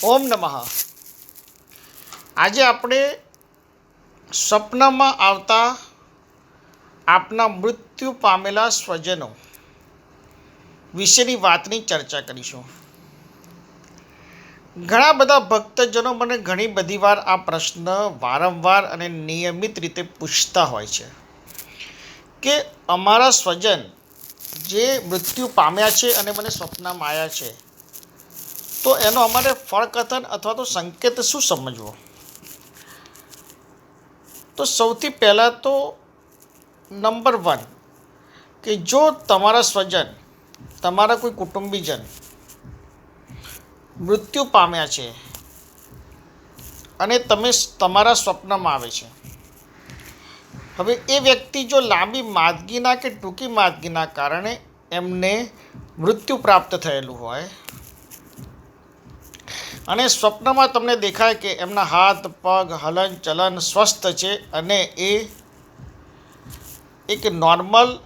ઓમ નમઃ. આજે આપણે સપનામાં આવતા આપના મૃત્યુ પામેલા સ્વજનો વિશેની વાતની ચર્ચા કરીશું. ઘણા બધા ભક્તજનો મને ઘણી બધી વાર આ પ્રશ્ન વારંવાર અને નિયમિત રીતે પૂછતા હોય છે કે અમારા સ્વજન જે મૃત્યુ પામ્યા છે અને મને સ્વપ્નમાં આવ્યા છે તો એનો અમારે ફળકથન અથવા તો સંકેત શું સમજવો? તો સૌથી પહેલાં તો નંબર વન કે જો તમારા સ્વજન, તમારા કોઈ કુટુંબીજન મૃત્યુ પામ્યા છે અને તમે તમારા સ્વપ્નમાં આવે છે. હવે એ વ્યક્તિ જો લાંબી માદગીના કે ટૂંકી માદગીના કારણે એમને મૃત્યુ પ્રાપ્ત થયેલું હોય અને સ્વપ્નમાં તમને દેખાય કે એમના હાથ, પગ, હલન ચલન સ્વસ્થ છે અને એ એક નોર્મલ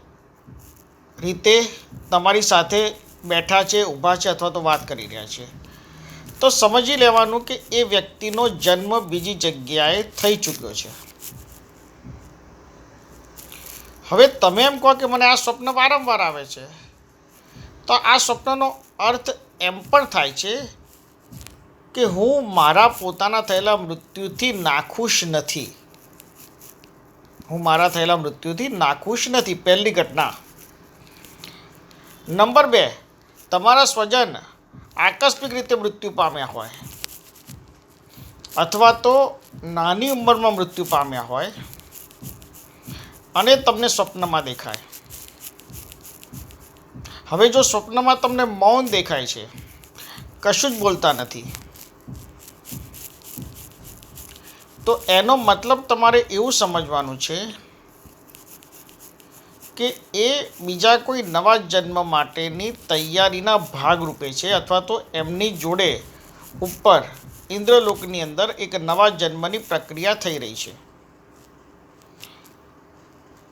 રીતે તમારી સાથે બેઠા છે, ઊભા છે અથવા તો વાત કરી રહ્યા છે. તો સમજી લેવાનું કે એ વ્યક્તિનો જન્મ બીજી જગ્યાએ થઈ ચૂક્યો છે. હવે તમે એમ કહો કે મને આ સ્વપ્ન વારંવાર આવે છે. તો આ સ્વપ્નનો અર્થ એમ પણ થાય છે કે હું મારા પોતાના થયેલા મૃત્યુથી નાખુશ નથી. હું મારા થયેલા મૃત્યુથી નાખુશ નથી. પહેલી ઘટના. નંબર બે. તમારા સ્વજન આકસ્મિક રીતે મૃત્યુ પામ્યા હોય અથવા તો નાની ઉંમરમાં મૃત્યુ પામ્યા હોય અને તમને સ્વપ્નમાં દેખાય. હવે જો સ્વપ્નમાં તમને મૌન દેખાય છે, કશું જ બોલતા નથી. તો એનો મતલબ તમારે એવું સમજવાનું છે કે એ બીજા કોઈ નવા જન્મ માટેની તૈયારીના ભાગરૂપે છે અથવા તો એમની જોડે ઉપર ઇન્દ્રલોકની અંદર એક નવા જન્મની પ્રક્રિયા થઈ રહી છે.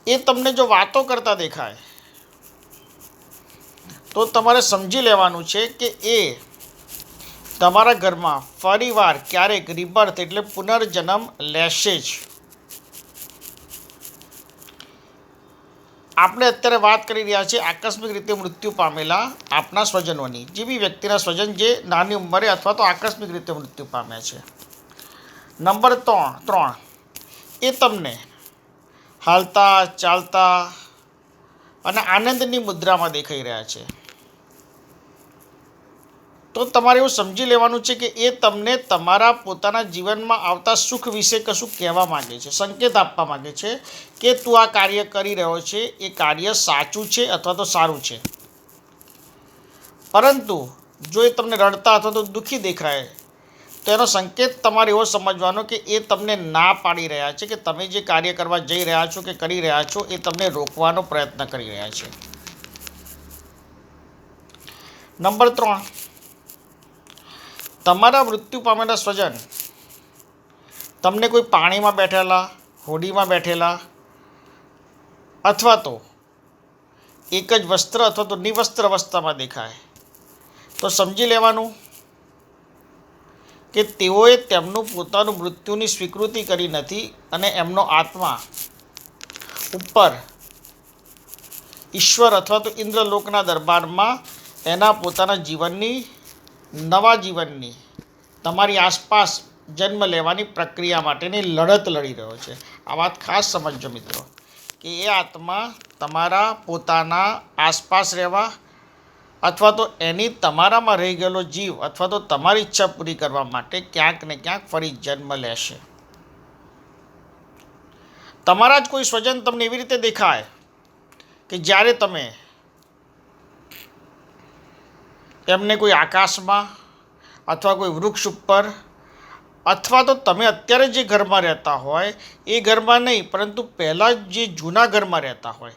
એ તમને જો વાતો કરતા દેખાય, તો તમારે સમજી લેવાનું છે કે એ તમારા ઘરમાં ફરીવાર ક્યારેક રિબર્થ એટલે પુનર્જન્મ લેશે જ. આપણે અત્યારે વાત કરી રહ્યા છીએ આકસ્મિક રીતે મૃત્યુ પામેલા આપના સ્વજનોની જે બી વ્યક્તિના સ્વજન જે નાની ઉંમરે અથવા તો આકસ્મિક રીતે મૃત્યુ પામ્યા છે. નંબર ત્રણ ત્રણ. એ તમને હાલતા, ચાલતા અને આનંદની મુદ્રામાં દેખાઈ રહ્યા છે. તો તમારે એવું સમજી લેવાનું છે કે એ તમને તમારા પોતાના જીવનમાં આવતા સુખ વિશે કશું કહેવા માગે છે, સંકેત આપવા માગે છે કે તું આ કાર્ય કરી રહ્યો છે, એ કાર્ય સાચું છે અથવા તો સારું છે? પરંતુ જો એ તમને રડતા અથવા તો દુઃખી દેખાય, તો એનો સંકેત તમારે એવો સમજવાનો કે એ તમને ના પાડી રહ્યા છે કે તમે જે કાર્ય કરવા જઈ રહ્યા છો કે કરી રહ્યા છો, એ તમને રોકવાનો પ્રયત્ન કરી રહ્યા છે. નંબર ત્રણ તમારા મૃત્યુ પામેલા સ્વજન તમને કોઈ પાણીમાં બેઠેલા, હોડીમાં બેઠેલા અથવા તો એક જ વસ્ત્ર અથવા તો નિવસ્ત્ર અવસ્થામાં દેખાય, તો સમજી લેવાનું કે તેઓએ તેમનું પોતાનું મૃત્યુની સ્વીકૃતિ કરી નથી અને એમનો આત્મા ઉપર ઈશ્વર અથવા તો ઇન્દ્રલોકના દરબારમાં એના પોતાના જીવનની નવા જીવનની, તમારી આસપાસ જન્મ લેવાની પ્રક્રિયા માટેની લડત લડી રહ્યો છે. આ વાત ખાસ સમજજો મિત્રો, કે એ આત્મા તમારા પોતાના આસપાસ રહેવા અથવા તો એની તમારામાં રહી ગયેલો જીવ અથવા તો તમારી ઈચ્છા પૂરી કરવા માટે ક્યાંક ને ક્યાંક ફરી જન્મ લેશે. તમારા જ કોઈ સ્વજન તમને એવી રીતે દેખાય કે જ્યારે તમે એમને કોઈ આકાશમાં અથવા કોઈ વૃક્ષ ઉપર, અથવા તો તમે અત્યારે જે ઘરમાં રહેતા હોય, એ ઘરમાં નહીં, પરંતુ પહેલાં જે જૂના ઘરમાં રહેતા હોય,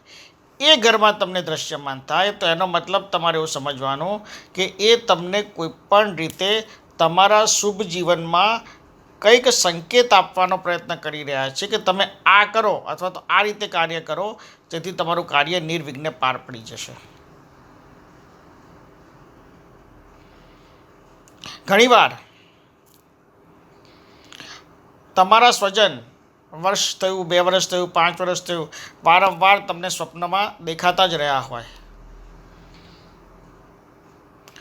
એ ઘરમાં તમને દૃશ્યમાન થાય, તો એનો મતલબ તમારે એવું સમજવાનું કે એ તમને કોઈપણ રીતે તમારા શુભ જીવનમાં કંઈક સંકેત આપવાનો પ્રયત્ન કરી રહ્યા છે કે તમે આ કરો, અથવા તો આ રીતે કાર્ય કરો, જેથી તમારું કાર્ય નિર્વિઘ્ને પાર પડી જશે. ઘણીવાર તમારા સ્વજન વર્ષ થયું, બે વર્ષ થયું, પાંચ વર્ષ થયું, વારંવાર તમને સ્વપ્નમાં દેખાતા જ રહ્યા હોય.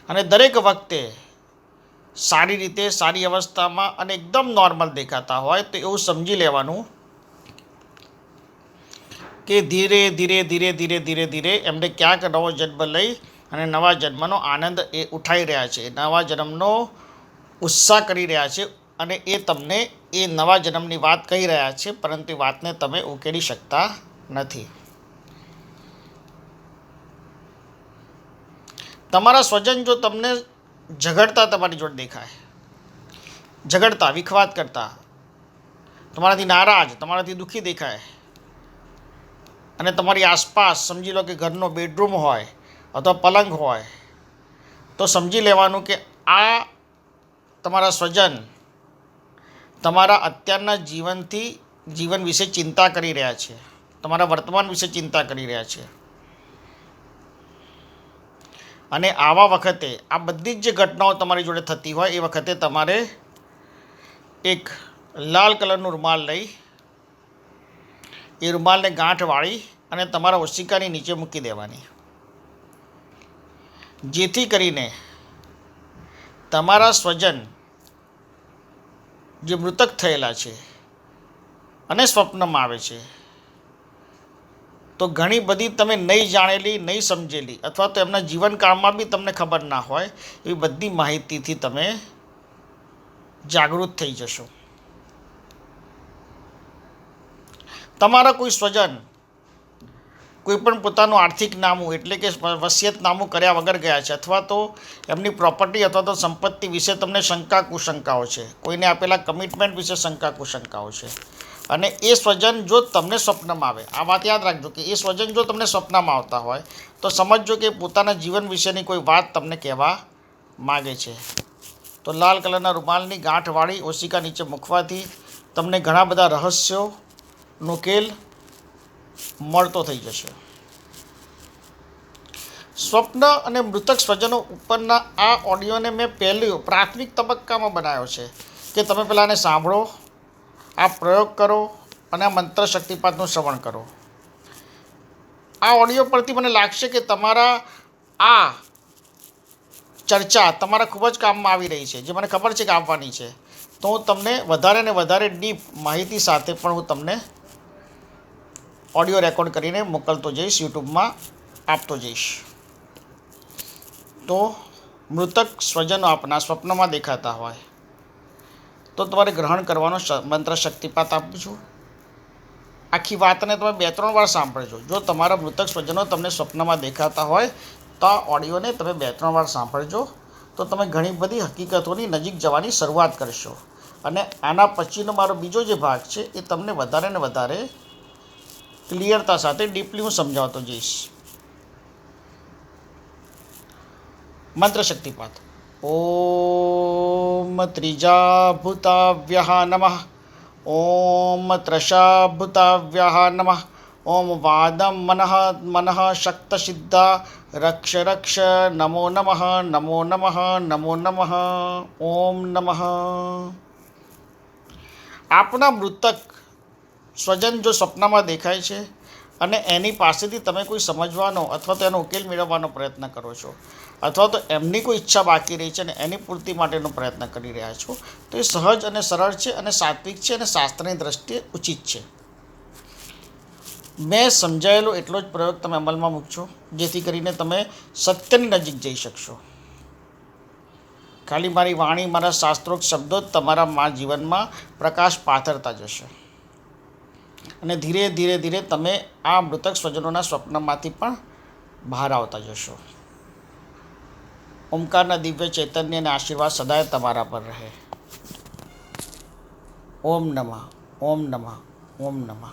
અને દરેક વખતે સારી રીતે, સારી અવસ્થામાં અને એકદમ નોર્મલ દેખાતા હોય તો એવું સમજી લેવાનું કે ધીરે ધીરે ધીરે ધીરે ધીરે ધીરે એમને ક્યાંક નવો જન્મ લઈ અને નવા જન્મનો આનંદ એ ઉઠાવી રહ્યા છે. નવા જન્મનો ઉત્સાહ કરી રહ્યા છે અને એ તમને એ નવા જન્મની વાત કહી રહ્યા છે, પરંતુ વાતને તમે ઉકેલી શકતા નથી. તમારા સ્વજન જો તમને ઝઘડતા તમારી જોડે દેખાય, ઝઘડતા, વિખવાદ કરતા, તમારાથી નારાજ, તમારાથી દુઃખી દેખાય, અને તમારી આસપાસ સમજી લો કે ઘરનો બેડરૂમ હોય અથવા પલંગ હોય, તો સમજી લેવાનું કે આ તમારા સ્વજન તમારા અત્યારના જીવનથી જીવન વિશે ચિંતા કરી રહ્યા છે. તમારા વર્તમાન વિશે ચિંતા કરી રહ્યા છે. અને આવા વખતે આ બધી જ જે ઘટનાઓ તમારી જોડે થતી હોય, એ વખતે તમારે એક લાલ કલરનું રૂમાલ લઈ, એ રૂમાલને ગાંઠ વાળી અને તમારા ઓશિકાની નીચે મૂકી દેવાની. જેથી કરીને તમારા સ્વજન જે મૃતક થયેલા છે અને સ્વપ્નમાં આવે છે, તો ઘણી બધી તમે નહીં જાણેલી, નહીં સમજેલી અથવા તો એમના જીવનકાળમાં બી તમને ખબર ના હોય, એવી બધી માહિતીથી તમે જાગૃત થઈ જશો. તમારા કોઈ સ્વજન કોઈ પણ પોતાનું આર્થિક નામું, એટલે કે વસિયતનામું કર્યા વગર ગયા છે, અથવા તો એમની પ્રોપર્ટી અથવા તો સંપત્તિ વિશે તમને શંકા કુશંકાઓ છે. કોઈને આપેલા કમિટમેન્ટ વિશે શંકા કુશંકાઓ છે. અને એ સ્વજન જો તમને સ્વપ્નમાં આવે, આ વાત યાદ રાખજો કે એ સ્વજન જો તમને સ્વપ્નમાં આવતા હોય, તો સમજજો કે પોતાના જીવન વિશેની કોઈ વાત તમને કહેવા માગે છે. તો લાલ કલરના રૂમાલની ગાંઠવાળી ઓશિકા નીચે મૂકવાથી તમને ઘણા બધા રહસ્યોનો ઉકેલ મળતો થઈ જશે. સ્વપ્ન અને મૃતક સ્વજનો ઉપરના આ ઓડિયોને મેં પહેલું પ્રાથમિક તબક્કામાં બનાવ્યો છે કે તમે પહેલાં આને સાંભળો, આ પ્રયોગ કરો અને આ મંત્ર શક્તિપાતનું શ્રવણ કરો. આ ઓડિયો પરથી મને લાગશે કે તમારા આ ચર્ચા તમારા ખૂબ જ કામમાં આવી રહી છે, જે મને ખબર છે કે આવવાની છે. તો હું તમને વધારે ને વધારે ડીપ માહિતી સાથે પણ હું તમને ઓડિયો રેકોર્ડ કરીને મોકલતો જઈશ, યુટ્યુબમાં આપતો જઈશ. તો મૃતક સ્વજનો આપના સ્વપ્નમાં દેખાતા હોય. તો તમારે ગ્રહણ કરવાનો મંત્ર શક્તિપાત આપું છું. આખી વાતને તમે બે, ત્રણ વાર સાંભળજો. જો તમારા મૃતક સ્વજનો તમને સ્વપ્નમાં દેખાતા હોય, તો આ ઓડિયોને તમે બે, ત્રણ વાર સાંભળજો. તો તમે ઘણી બધી હકીકતોની નજીક જવાની શરૂઆત કરશો. અને આના પછીનો મારો બીજો જે ભાગ છે, એ તમને વધારે ને વધારે ક્લિયરતા સાથે ડીપલી હું સમજાવતો જઈશ મંત્ર શક્તિપાત ઓમ ત્રિજાભૂતાવ્યઃ નમઃ ઓમ ત્રશાભૂતાવ્યઃ નમઃ ઓમ વાદમ મનઃ મનઃ શક્તસિદ્ધા રક્ષ રક્ષ નમો નમઃ નમો નમઃ નમો નમઃ ઓમ નમઃ આપણા મૃતક સ્વજન જો સપનામાં દેખાય છે અને એની પાસેથી તમે કોઈ સમજવાનો અથવા તો એનો ઉકેલ મેળવવાનો પ્રયત્ન કરો છો અથવા તો એમની કોઈ ઈચ્છા બાકી રહી છે અને એની પૂર્તિ માટેનો પ્રયત્ન કરી રહ્યા છો, તો એ સહજ અને સરળ છે અને સાત્વિક છે અને શાસ્ત્રની દ્રષ્ટિએ ઉચિત છે. મેં સમજાયેલો એટલો જ પ્રયોગ તમે અમલમાં મૂકશો જેથી કરીને તમે સત્યની નજીક જઈ શકશો. ખાલી મારી વાણી, મારા શાસ્ત્રોક્ત શબ્દો જ તમારા મા જીવનમાં પ્રકાશ પાથરતા જશે. અને ધીરે ધીરે ધીરે તમે આ મૃતક સ્વજનોના સ્વપ્નમાંથી પણ બહાર આવતા જશો. ઓમકારના દિવ્ય ચૈતન્ય અને આશીર્વાદ સદાય તમારા પર રહે. ઓમ નમઃ ઓમ નમઃ ઓમ નમઃ.